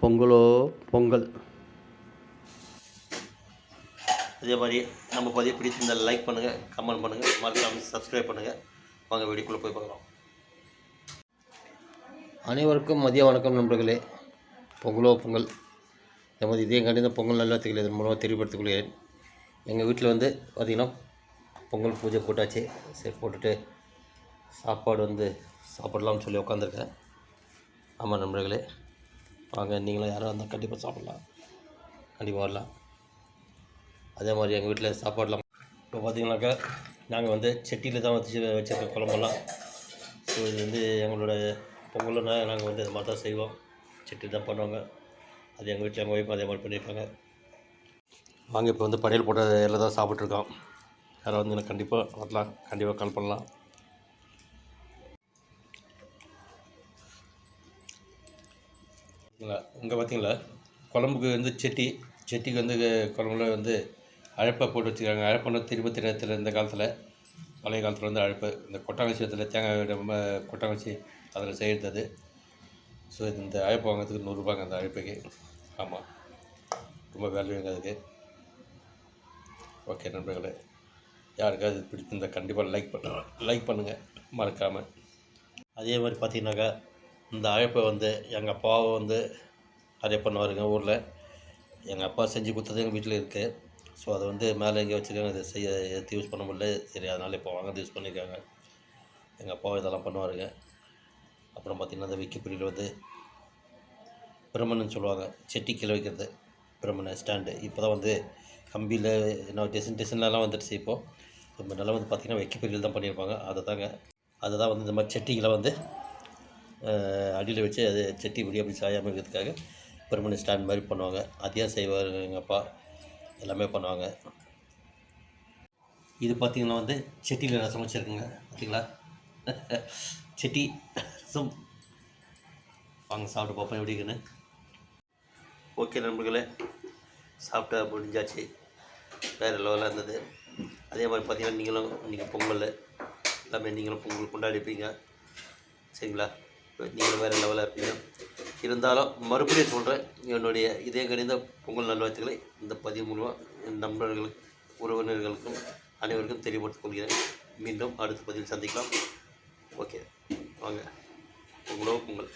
பொங்கலோ பொங்கல். அதே மாதிரி நம்ம பதிவு பிடிச்சிருந்தால் லைக் பண்ணுங்கள் கமெண்ட் பண்ணுங்கள் மறக்காமல் சப்ஸ்கிரைப் பண்ணுங்கள் வாங்க வீடியோக்குள்ளே போய் பார்க்கலாம். அனைவருக்கும் மதிய வணக்கம் நண்பர்களே. பொங்கலோ பொங்கல். நமது இதயம் கண்டிந்த பொங்கல் நல்வாழ்த்துக்களை இதன் மூலமாக தெரியப்படுத்திக் கொள்கிறேன் எங்கள் வீட்டில் வந்து பார்த்திங்கன்னா பொங்கல் பூஜை போட்டாச்சு. சரி போட்டுட்டு சாப்பாடு வந்து சாப்பிடலாம்னு சொல்லி உட்காந்துருக்கேன் ஆமாம் நண்பர்களே. வாங்க நீங்களும் யாரும் இருந்தால் கண்டிப்பாக சாப்பிட்லாம். கண்டிப்பாக வரலாம். அதே மாதிரி எங்கள் வீட்டில் சாப்பாடெலாம் இப்போ பார்த்தீங்கன்னாக்கா நாங்கள் வந்து செட்டியில் தான் வச்சு வச்சுருக்கோம் குழம்பெல்லாம் ஸோ இது வந்து எங்களோட பொங்கல்னா நாங்கள் வந்து இது மாதிரி தான் செய்வோம். செட்டி தான் பண்ணுவாங்க. அது எங்கள் வீட்டில் எங்கள் ஒய்ஃப் அதே மாதிரி பண்ணியிருக்காங்க வாங்க இப்போ வந்து படையல் போட்ட தான் சாப்பிட்ருக்கோம் யாராவது வந்து கண்டிப்பாக வரலாம். கண்டிப்பாக கால் பண்ணலாம். பார்த்தீங்களா இங்கே பார்த்தீங்களா குழம்புக்கு வந்து செட்டி செட்டிக்கு வந்து குழம்புல வந்து அழைப்பை போட்டு வச்சுருக்காங்க. அழைப்புன்னு திரும்ப நேரத்தில் இந்த காலத்தில் பழைய காலத்தில் வந்து அழைப்பு. இந்த கொட்டாங்கச்சி இடத்துல தேங்காய் ரொம்ப கொட்டாங்கச்சி அதில் செய்கிறது அது ஸோ இந்த அழைப்பு வாங்குறதுக்கு நூறுரூபாங்க அந்த அழைப்புக்கு. ஆமாம் ரொம்ப வேல்யூங்க அதுக்கு. ஓகே நண்பர்களே. யாருக்காவது பிடிச்சிருந்தால் கண்டிப்பாக லைக் பண்ண. லைக் பண்ணுங்கள் மறக்காமல் அதே மாதிரி பார்த்தீங்கன்னாக்கா இந்த அழைப்பை வந்து எங்கள் அப்பாவை வந்து அழைப்பு பண்ணுவாருங்க ஊரில். எங்கள் அப்பா செஞ்சு கொடுத்தது எங்கள் வீட்டில் இருக்குது ஸோ அதை வந்து மேலே எங்கேயோ வச்சுருக்காங்க. அதை செய்ய எடுத்து யூஸ் பண்ண முடியல. சரி அதனால் இப்போ வாங்க யூஸ் பண்ணியிருக்காங்க. எங்கள் அப்பா இதெல்லாம் பண்ணுவாருங்க. அப்புறம் பார்த்திங்கன்னா அந்த விக்கிபீடியில் வந்து பிரம்மன்னு சொல்லுவாங்க. செட்டி கீழே வைக்கிறது. பிரம்மனை ஸ்டாண்டு இப்போ தான் வந்து கம்பியில் என்ன டிசைன் டிசைன்லாம் வந்துடுச்சு இப்போது ரொம்ப நல்லா வந்து பார்த்திங்கன்னா விக்கிபீடியில் தான் பண்ணியிருப்பாங்க. அதை தாங்க அதை தான் வந்து இந்த மாதிரி செட்டிகளை வந்து அடியில் வச்சு அது செட்டி இப்படி அப்படி சாயாமல் இருக்கிறதுக்காக பெர்மனன்ட் ஸ்டாண்ட் மாதிரி பண்ணுவாங்க. அதையும் செய்வார் எங்கள் அப்பா எல்லாமே பண்ணுவாங்க. இது பார்த்திங்கன்னா வந்து செட்டியில் ரசம் வச்சுருக்குங்க. பார்த்தீங்களா? செட்டி ரசம். வாங்க சாப்பிட்டு பார்ப்போம் எப்படி இருக்குன்னு. ஓகே நண்பர்களே சாப்பிட்டா முடிஞ்சாச்சு. வேறு லெவலாக இருந்தது. அதே மாதிரி பார்த்தீங்கன்னா நீங்களும் இன்றைக்கி பொங்கல் எல்லாமே நீங்களும் பொங்கல் கொண்டாடிப்பீங்க. சரிங்களா? நீங்கள் வேறு லெவலாக இருப்பீங்க இருந்தாலும் மறுபடியும் சொல்கிறேன் என்னுடைய இதே கணித பொங்கல் நல்வாழ்த்துக்களை இந்த பதிவு மூலமாக என் நண்பர்களுக்கு உறவினர்களுக்கும் அனைவருக்கும் தெளிவுபடுத்திக் கொள்கிறேன். மீண்டும் அடுத்த பதிவில் சந்திக்கலாம். ஓகே. வாங்க. உங்களோ பொங்கல்.